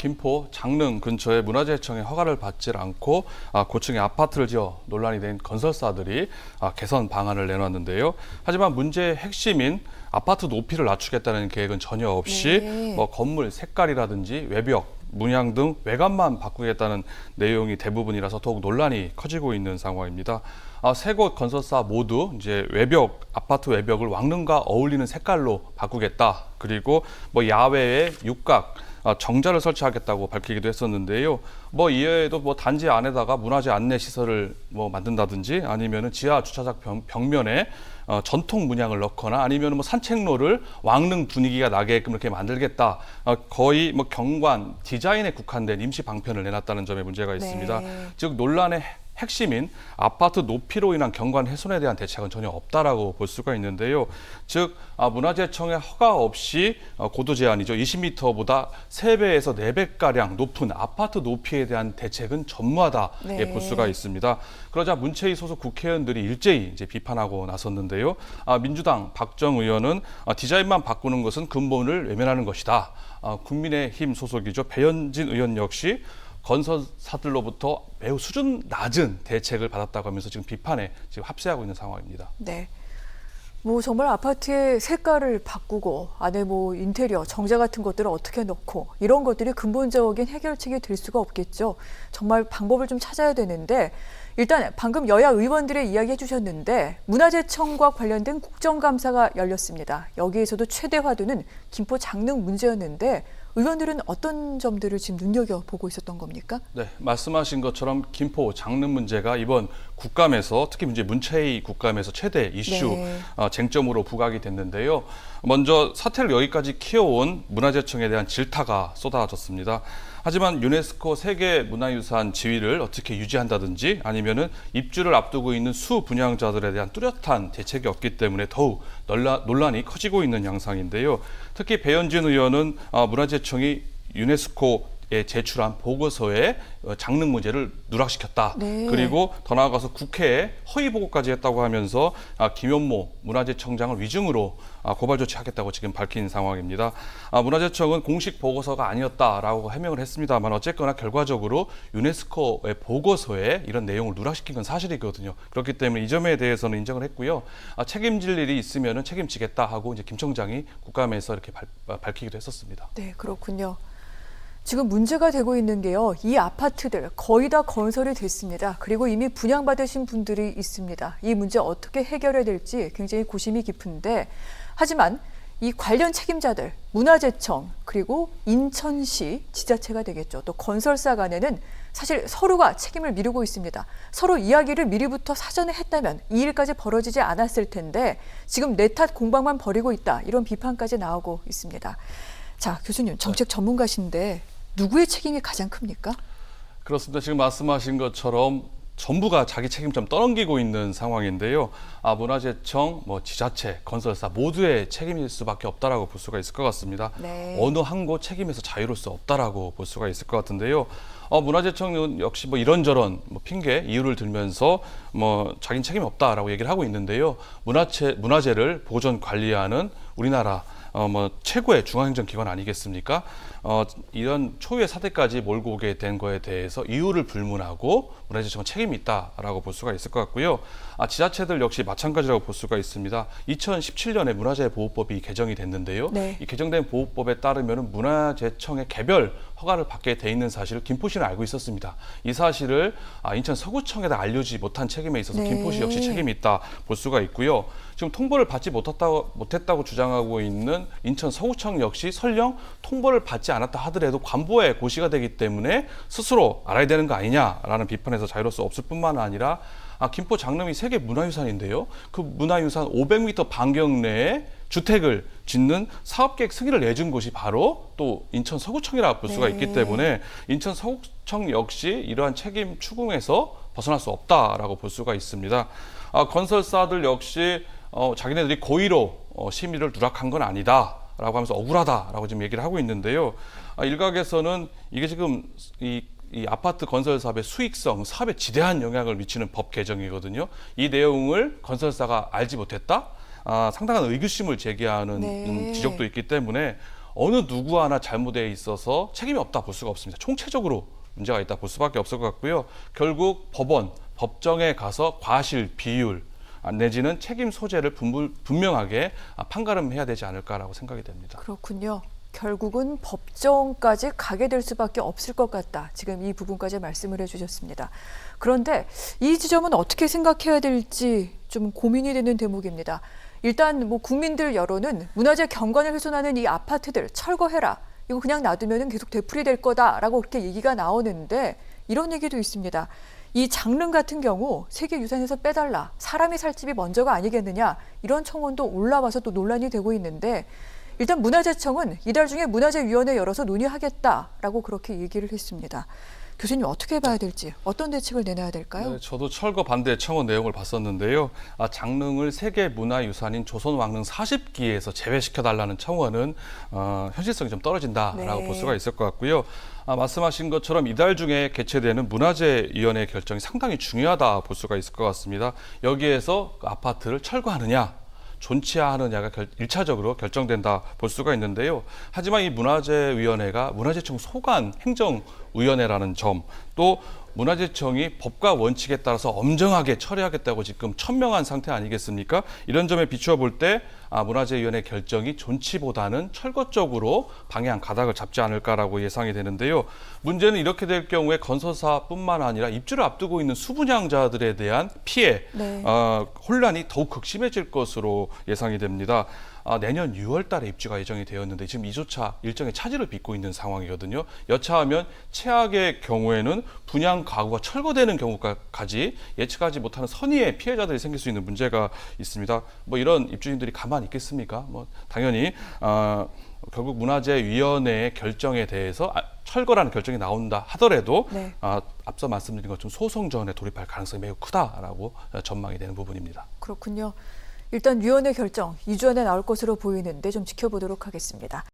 김포 장릉 근처에 문화재청의 허가를 받지 않고 아, 고층에 아파트를 지어 논란이 된 건설사들이 아, 개선 방안을 내놨는데요. 하지만 문제의 핵심인 아파트 높이를 낮추겠다는 계획은 전혀 없이 네. 뭐 건물 색깔이라든지 외벽, 문양 등 외관만 바꾸겠다는 내용이 대부분이라서 더욱 논란이 커지고 있는 상황입니다. 아, 세곳 건설사 모두 이제 외벽 아파트 외벽을 왕릉과 어울리는 색깔로 바꾸겠다. 그리고 뭐 야외에 육각 아, 정자를 설치하겠다고 밝히기도 했었는데요. 뭐 이외에도 뭐 단지 안에다가 문화재 안내 시설을 뭐 만든다든지 아니면은 지하 주차장 벽, 벽면에 어, 전통 문양을 넣거나 아니면 뭐 산책로를 왕릉 분위기가 나게끔 이렇게 만들겠다. 어, 거의 뭐 경관 디자인에 국한된 임시 방편을 내놨다는 점에 문제가 있습니다. 네. 즉 논란의 핵심인 아파트 높이로 인한 경관 훼손에 대한 대책은 전혀 없다라고 볼 수가 있는데요. 즉 아, 문화재청의 허가 없이 어, 고도 제한이죠. 20m보다 3배에서 4배 가량 높은 아파트 높이에 대한 대책은 전무하다 네. 예, 볼 수가 있습니다. 그러자 문체위 소속 국회의원들이 일제히 이제 비판하고 나섰는데요. 아, 민주당 박정 의원은 아, 디자인만 바꾸는 것은 근본을 외면하는 것이다. 아, 국민의힘 소속이죠. 배현진 의원 역시 건설사들로부터 매우 수준 낮은 대책을 받았다고 하면서 지금 비판에 지금 합세하고 있는 상황입니다. 네. 뭐 정말 아파트의 색깔을 바꾸고 안에 뭐 인테리어, 정자 같은 것들을 어떻게 넣고 이런 것들이 근본적인 해결책이 될 수가 없겠죠. 정말 방법을 좀 찾아야 되는데 일단 방금 여야 의원들의 이야기 해주셨는데 문화재청과 관련된 국정감사가 열렸습니다. 여기에서도 최대 화두는 김포 장릉 문제였는데 의원들은 어떤 점들을 지금 눈여겨 보고 있었던 겁니까? 네, 말씀하신 것처럼 김포 장릉 문제가 이번 국감에서 특히 문제 문체위 국감에서 최대 이슈 네. 어, 쟁점으로 부각이 됐는데요. 먼저 사태를 여기까지 키워온 문화재청에 대한 질타가 쏟아졌습니다. 하지만 유네스코 세계 문화유산 지위를 어떻게 유지한다든지 아니면은 입주를 앞두고 있는 수 분양자들에 대한 뚜렷한 대책이 없기 때문에 더욱 논란, 논란이 커지고 있는 양상인데요. 특히 배현진 의원은 아, 문화재청이 유네스코에 제출한 보고서에 어, 장릉 문제를 누락시켰다. 네. 그리고 더 나아가서 국회에 허위 보고까지 했다고 하면서 아, 김현모 문화재청장을 위증으로 아, 고발 조치하겠다고 지금 밝힌 상황입니다. 아, 문화재청은 공식 보고서가 아니었다라고 해명을 했습니다만 어쨌거나 결과적으로 유네스코의 보고서에 이런 내용을 누락시킨 건 사실이거든요. 그렇기 때문에 이 점에 대해서는 인정을 했고요. 아, 책임질 일이 있으면은 책임지겠다 하고 이제 김 청장이 국감에서 이렇게 발, 아, 밝히기도 했었습니다. 네, 그렇군요. 지금 문제가 되고 있는 게요. 이 아파트들 거의 다 건설이 됐습니다. 그리고 이미 분양받으신 분들이 있습니다. 이 문제 어떻게 해결해야 될지 굉장히 고심이 깊은데 하지만 이 관련 책임자들, 문화재청, 그리고 인천시 지자체가 되겠죠. 또 건설사 간에는 사실 서로가 책임을 미루고 있습니다. 서로 이야기를 미리부터 사전에 했다면 이 일까지 벌어지지 않았을 텐데 지금 내 탓 공방만 벌이고 있다. 이런 비판까지 나오고 있습니다. 자, 교수님 정책 전문가신데 누구의 책임이 가장 큽니까? 그렇습니다. 지금 말씀하신 것처럼 전부가 자기 책임점 떠넘기고 있는 상황인데요. 아, 문화재청, 뭐 지자체, 건설사 모두의 책임일 수밖에 없다라고 볼 수가 있을 것 같습니다. 네. 어느 한 곳 책임에서 자유로울 수 없다라고 볼 수가 있을 것 같은데요. 어, 문화재청은 역시 뭐 이런저런 뭐 핑계 이유를 들면서 뭐 자기는 책임이 없다라고 얘기를 하고 있는데요. 문화재 문화재를 보존 관리하는 우리나라 어, 뭐 최고의 중앙행정기관 아니겠습니까? 어, 이런 초유의 사태까지 몰고 오게 된 거에 대해서 이유를 불문하고 문화재청은 책임이 있다라고 볼 수가 있을 것 같고요. 아, 지자체들 역시 마찬가지라고 볼 수가 있습니다. 2017년에 문화재보호법이 개정이 됐는데요. 네. 이 개정된 보호법에 따르면 문화재청의 개별 허가를 받게 돼 있는 사실을 김포시는 알고 있었습니다. 이 사실을 아, 인천 서구청에다 알려주지 못한 책임에 있어서 네. 김포시 역시 책임이 있다 볼 수가 있고요. 지금 통보를 받지 못했다고, 못했다고 주장하고 있는 인천 서구청 역시 설령 통보를 받지 않았다 하더라도 관보의 고시가 되기 때문에 스스로 알아야 되는 거 아니냐라는 비판에서 자유로울 수 없을 뿐만 아니라 아, 김포 장릉이 세계 문화유산인데요. 그 문화유산 500m 반경 내에 주택을 짓는 사업계획 승인을 내준 곳이 바로 또 인천 서구청이라 볼 수가 네. 있기 때문에 인천 서구청 역시 이러한 책임 추궁에서 벗어날 수 없다라고 볼 수가 있습니다. 아, 건설사들 역시 어, 자기네들이 고의로 어, 심의를 누락한 건 아니다. 라고 하면서 억울하다라고 지금 얘기를 하고 있는데요. 아, 일각에서는 이게 지금 이, 이 아파트 건설 사업의 수익성, 사업에 지대한 영향을 미치는 법 개정이거든요. 이 내용을 건설사가 알지 못했다? 아, 상당한 의구심을 제기하는 네. 음, 지적도 있기 때문에 어느 누구 하나 잘못에 있어서 책임이 없다 볼 수가 없습니다. 총체적으로 문제가 있다 볼 수밖에 없을 것 같고요. 결국 법원, 법정에 가서 과실, 비율 아, 내지는 책임 소재를 분명하게 아, 판가름해야 되지 않을까라고 생각이 됩니다. 그렇군요. 결국은 법정까지 가게 될 수밖에 없을 것 같다. 지금 이 부분까지 말씀을 해주셨습니다. 그런데 이 지점은 어떻게 생각해야 될지 좀 고민이 되는 대목입니다. 일단 뭐 국민들 여론은 문화재 경관을 훼손하는 이 아파트들 철거해라. 이거 그냥 놔두면 계속 되풀이 될 거다라고 그렇게 얘기가 나오는데 이런 얘기도 있습니다. 이 장릉 같은 경우 세계유산에서 빼달라. 사람이 살 집이 먼저가 아니겠느냐. 이런 청원도 올라와서 또 논란이 되고 있는데 일단 문화재청은 이달 중에 문화재위원회 열어서 논의하겠다라고 그렇게 얘기를 했습니다. 교수님 어떻게 봐야 될지 어떤 대책을 내놔야 될까요? 네, 저도 철거 반대 청원 내용을 봤었는데요. 아, 장릉을 세계 문화유산인 조선 왕릉 40기에서 제외시켜 달라는 청원은 어, 현실성이 좀 떨어진다라고 네. 볼 수가 있을 것 같고요. 아, 말씀하신 것처럼 이달 중에 개최되는 문화재위원회 결정이 상당히 중요하다 볼 수가 있을 것 같습니다. 여기에서 그 아파트를 철거하느냐 존치하느냐가 결, 1차적으로 결정된다 볼 수가 있는데요. 하지만 이 문화재위원회가 문화재청 소관 행정위원회라는 점, 또 문화재청이 법과 원칙에 따라서 엄정하게 처리하겠다고 지금 천명한 상태 아니겠습니까? 이런 점에 비추어 볼 때 아, 문화재위원회 결정이 존치보다는 철거 쪽으로 방향 가닥을 잡지 않을까라고 예상이 되는데요. 문제는 이렇게 될 경우에 건설사뿐만 아니라 입주를 앞두고 있는 수분양자들에 대한 피해, 네. 어, 혼란이 더욱 극심해질 것으로 예상이 됩니다. 아, 내년 6월 달에 입주가 예정이 되었는데 지금 이조차 일정의 차질을 빚고 있는 상황이거든요. 여차하면 최악의 경우에는 분양 가구가 철거되는 경우까지 예측하지 못하는 선의의 피해자들이 생길 수 있는 문제가 있습니다. 뭐 이런 입주인들이 가만히 있겠습니까? 뭐 당연히 아, 결국 문화재위원회의 결정에 대해서 아, 철거라는 결정이 나온다 하더라도 네. 아, 앞서 말씀드린 것처럼 소송 전에 돌입할 가능성이 매우 크다라고 전망이 되는 부분입니다. 그렇군요. 일단 위원회 결정 2주 안에 나올 것으로 보이는데 좀 지켜보도록 하겠습니다.